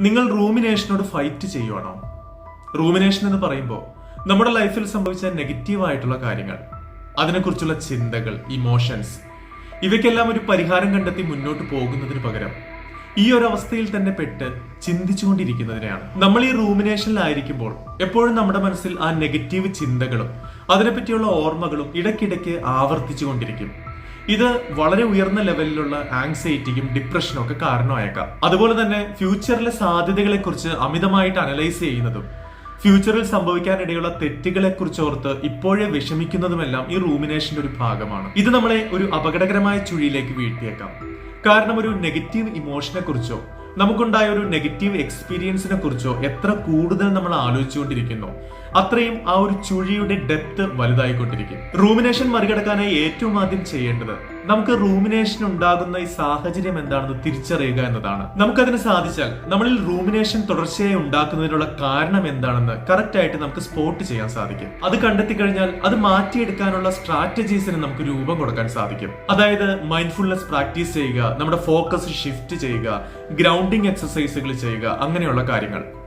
നിങ്ങൾ റൂമിനേഷനോട് fight ചെയ്യുവാണോ? Rumination എന്ന് പറയുമ്പോൾ നമ്മുടെ ലൈഫിൽ സംഭവിച്ച നെഗറ്റീവായിട്ടുള്ള കാര്യങ്ങൾ അതിനെക്കുറിച്ചുള്ള ചിന്തകൾ ഇമോഷൻസ് ഇവയ്ക്കെല്ലാം ഒരു പരിഹാരം കണ്ടെത്തി മുന്നോട്ട് പോകുന്നതിന് പകരം ഈ ഒരു അവസ്ഥയിൽ തന്നെ പെട്ട് ചിന്തിച്ചുകൊണ്ടിരിക്കുന്നതിനെയാണ്. നമ്മൾ ഈ റൂമിനേഷനിലായിരിക്കുമ്പോൾ എപ്പോഴും നമ്മുടെ മനസ്സിൽ ആ നെഗറ്റീവ് ചിന്തകളും അതിനെപ്പറ്റിയുള്ള ഓർമ്മകളും ഇടയ്ക്കിടയ്ക്ക് ആവർത്തിച്ചുകൊണ്ടിരിക്കും. ഇത് വളരെ ഉയർന്ന ലെവലിലുള്ള ആങ്സൈറ്റിക്കും ഡിപ്രഷനും ഒക്കെ കാരണമായേക്കാം. അതുപോലെ തന്നെ ഫ്യൂച്ചറിലെ സാധ്യതകളെക്കുറിച്ച് അമിതമായിട്ട് അനലൈസ് ചെയ്യുന്നതും ഫ്യൂച്ചറിൽ സംഭവിക്കാനിടയുള്ള തെറ്റുകളെ കുറിച്ച് ഓർത്ത് ഇപ്പോഴേ വിഷമിക്കുന്നതുമെല്ലാം ഈ റൂമിനേഷന്റെ ഒരു ഭാഗമാണ്. ഇത് നമ്മളെ ഒരു അപകടകരമായ ചുഴിയിലേക്ക് വീഴ്ത്തിയേക്കാം. കാരണം ഒരു നെഗറ്റീവ് ഇമോഷനെ കുറിച്ചോ നമുക്കുണ്ടായ ഒരു നെഗറ്റീവ് എക്സ്പീരിയൻസിനെ കുറിച്ചോ എത്ര കൂടുതൽ നമ്മൾ ആലോചിച്ചുകൊണ്ടിരിക്കുന്നു. അത്രയും ആ ഒരു ചുഴിയുടെ ഡെപ്ത് വലുതായിക്കൊണ്ടിരിക്കും. റൂമിനേഷൻ മറികടക്കാനായി ഏറ്റവും ആദ്യം ചെയ്യേണ്ടത് നമുക്ക് റൂമിനേഷൻ ഉണ്ടാകുന്ന ഈ സാഹചര്യം എന്താണെന്ന് തിരിച്ചറിയുക എന്നതാണ്. നമുക്കതിന് സാധിച്ചാൽ നമ്മളിൽ റൂമിനേഷൻ തുടർച്ചയായി ഉണ്ടാക്കുന്നതിനുള്ള കാരണം എന്താണെന്ന് കറക്റ്റ് ആയിട്ട് നമുക്ക് സ്പോട്ട് ചെയ്യാൻ സാധിക്കും. അത് കണ്ടെത്തി കഴിഞ്ഞാൽ അത് മാറ്റിയെടുക്കാനുള്ള സ്ട്രാറ്റജീസിന് നമുക്ക് രൂപം കൊടുക്കാൻ സാധിക്കും. അതായത് മൈൻഡ്ഫുൾനെസ് പ്രാക്ടീസ് ചെയ്യുക നമ്മുടെ ഫോക്കസ് ഷിഫ്റ്റ് ചെയ്യുക ഗ്രൗണ്ടിങ് എക്സസൈസുകൾ ചെയ്യുക. അങ്ങനെയുള്ള കാര്യങ്ങൾ.